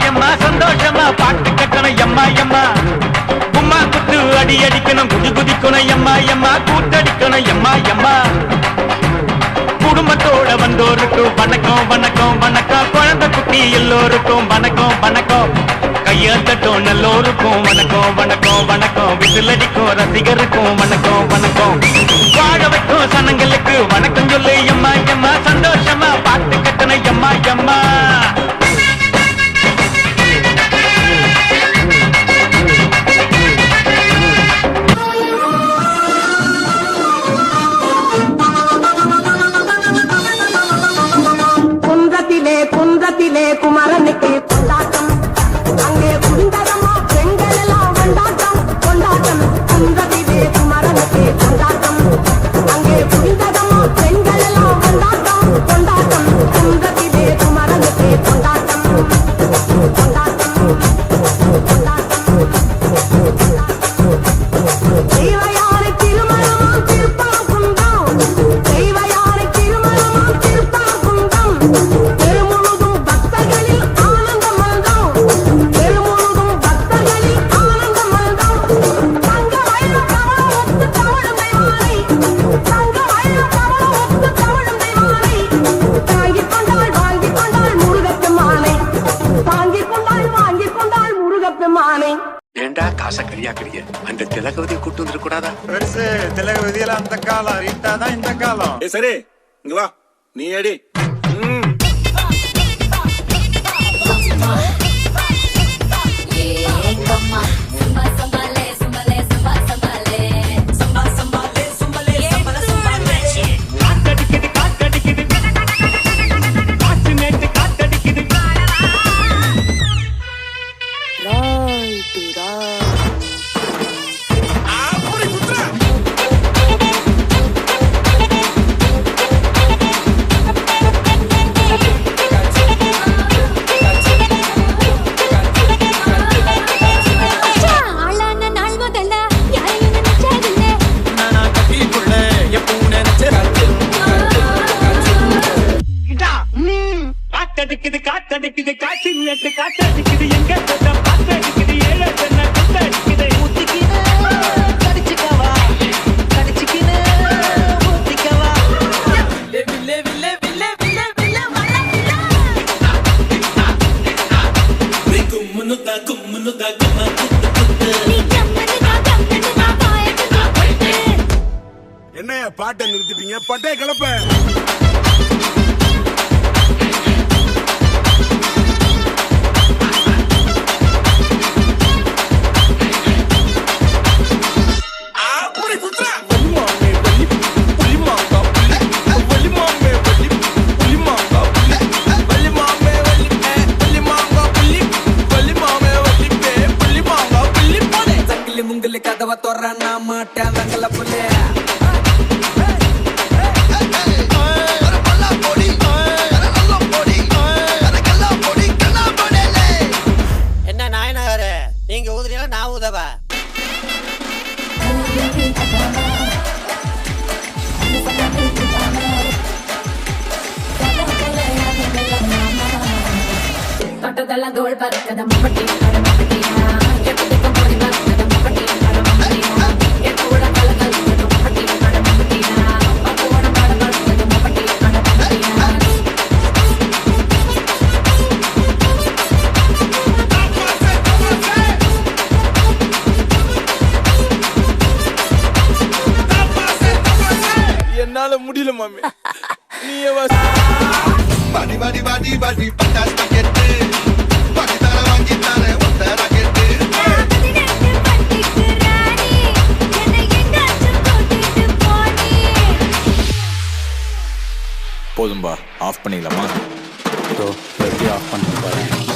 எம்மா சந்தோஷமா? பாட்டு கட்டணும் எம்மா எம்மா உம்மா குத்து அடி அடிக்கணும் குதி குதிக்கணும் எம்மா எம்மா கூட்டடிக்கணும் எம்மா எம்மா குடும்பத்தோட வந்தோருக்கும் வணக்கம் வணக்கம் வணக்கம். குழந்தை குட்டி எல்லோருக்கும் வணக்கம் வணக்கம். கையாத்தட்டும் நல்லோருக்கும் வணக்கம் வணக்கம் வணக்கம். விசில் ரசிகருக்கும் வணக்கம் வணக்கம். வாழ வைக்கும் சனங்களுக்கு வணக்கம் சொல்லு. காசை கரியாக்குறீங்க அந்த திலகவதியை கூட்டு வந்துட கூடாதா பெருசு திலகவதியில அந்த காலம் ரீட்டா தான் இந்த காலம். ஏ சரி இங்க வா. நீ அடி காத்தடிக்குது காத்தடிக்குது காற்று நேற்று காத்தடிக்குது எங்க காத்தடிக்குது ஏழை காத்தடிக்குது. கம்மனு நான் பாயத்து நான் பட்டு என்னைய பாட்டை நிறுத்திட்டீங்க? பட்டே கிளப்ப கதவை தொற நான் மாட்டேன் வெங்கல புள்ளே. என்ன நாயனகாரு நீங்க ஊதுறீங்களா நான் ஊதவா? தொட்டதெல்லாம் தோல் பறக்கத மப்பட்டி என்னால முடியல மாமி. நீயே வா. பாடி பாடி பாடி பாடி பட்டாஸ் பாக்கெட்டு பாடி தர வாங்கி தர ஒத்த ராக்கெட்டு. போதும்பா ஆஃப் பண்ணிடலாமா? எப்படி ஆஃப் பண்ண பாருங்க